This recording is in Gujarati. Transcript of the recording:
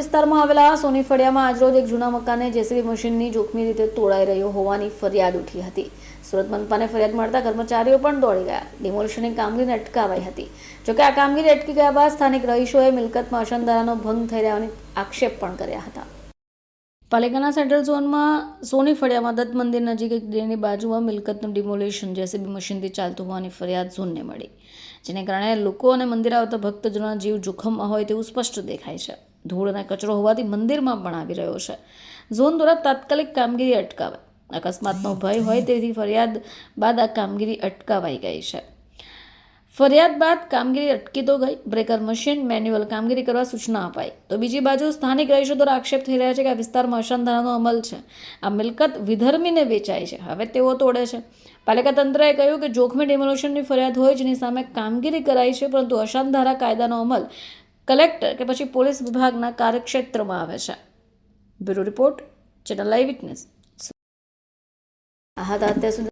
વિસ્તારમાં આવેલા સોની ફળિયામાં આજરોજ એક જૂના મકાને જેસીબી મશીનની જોખમી રીતે તોડાઈ રહ્યો હોવાની ફરિયાદ ઉઠી હતી. સુરત મનપાને ફરિયાદ મળતા કર્મચારીઓ પણ દોડી ગયા. ડિમોલિશનની કામગીરીને અટકાવાઈ હતી. જોકે આ કામગીરી અટકી ગયા બાદ સ્થાનિક રહીશોએ મિલકતમાં અસંધારાનો ભંગ થઈ રહ્યાની આક્ષેપ પણ કર્યા હતા. પાલિકાના સેન્ટ્રલ ઝોનમાં સોની ફળિયામાં દત્ત મંદિર નજીક એક ડ્રેનની બાજુમાં મિલકતનું ડિમોલેશન જેસીબી મશીનથી ચાલતું હોવાની ફરિયાદ ઝોનને મળી. જેને કારણે લોકો અને મંદિર આવતા ભક્તજનોના જીવ જોખમમાં હોય તેવું સ્પષ્ટ દેખાય છે. ધૂળ અને કચરો હોવાથી મંદિરમાં પણ આવી રહ્યો છે. ઝોન દ્વારા તાત્કાલિક કામગીરી અટકાવે. અકસ્માતનો ભય હોય તેથી ફરિયાદ બાદ આ કામગીરી અટકાવાઈ ગઈ છે. ફરિયાદ બાદ કામગીરી અટકી તો ગઈ. બ્રેકર મશીન મેન્યુઅલ કામગીરી કરવા સૂચના અપાઈ. તો બીજી બાજુ સ્થાનિક રહીશો દ્વારા આક્ષેપ થઈ રહ્યા છે કે આ વિસ્તારમાં અશાંતધારાનો અમલ છે. આ મિલકત વિધર્મીને વેચાય છે. હવે તેઓ તોડે છે. પાલિકા તંત્રએ કહ્યું કે જોખમી ડેમોલેશનની ફરિયાદ હોય જેની સામે કામગીરી કરાઈ છે, પરંતુ અશાંતધારા કાયદાનો અમલ કલેક્ટર કે પછી પોલીસ વિભાગના કાર્યક્ષેત્રમાં આવે છે. Bureau report, channel live witness. આ હતા અત્યાર સુધી